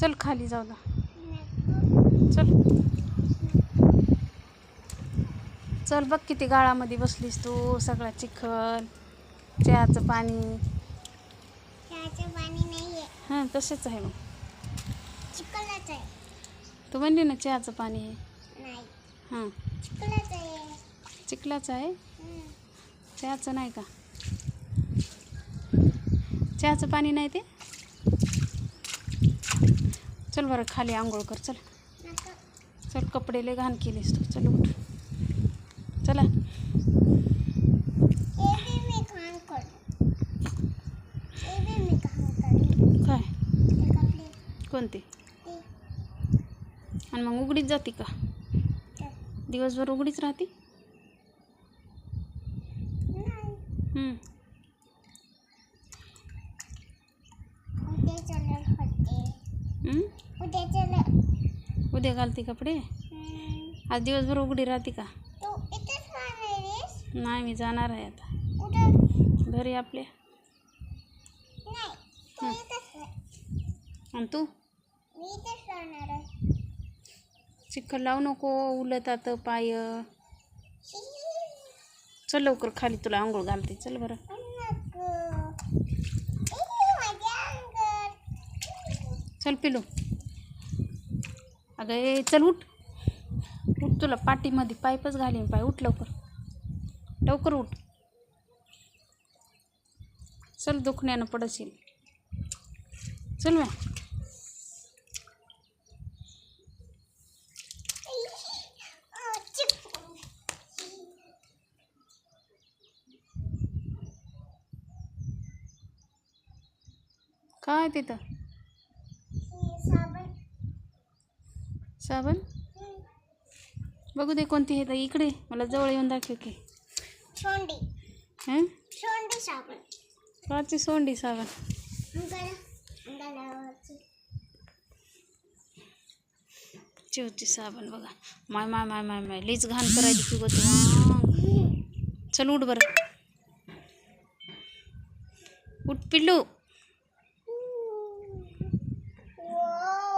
चल खाली जाऊ दा चल. चल बघ किती गाळामध्ये बसलीस तू सगळा चिखल चहाचं पाणी. चहाचं पाणी नाहीये. हां तसेच आहे मग. तू म्हणली ना चहाचं पाणी आहे. हां. चिखलाचं आहे. चहाचं नाही का? चहाचं पाणी नाही ते? चल बरं खाली आंघोळ कर चल. चल कपडे लय घाण केलीस तू. चल उठ. चला. काय? कोणते? आणि मग उघडीच जाते का? दिवसभर उघडीच राहते? उद्या घालते कपडे? आज दिवसभर उघडी राहते का? नाही मी जाणार आहे आता. घरी आपल्या. आणि तू? चिखल लावू नको उलतात पाय. चल लवकर खाली तुला आंघोळ घालते. चल बरं नको ए, माझ्या अंगात चल पिलू. अगं ए चल उठ. उठ तुला पाठीमध्ये पाईपच घालीन पाय उठ लवकर. लवकर उठ. चल दुखण्यानं पडशील. चल मॅ काय तिथं? साबण। साबण? हं. बघू दे कोणती आहे इकडे. मला जवळ येऊन दाखव की. सोंडी. हं? सोंडी साबण. काची सोंडी साबण. अंगाला अंगाला चिवची साबण बघा. माय माय माय माय माय. लईच घाण करायची की गं चल उठ बरं. उठ पिल्लू. Whoa.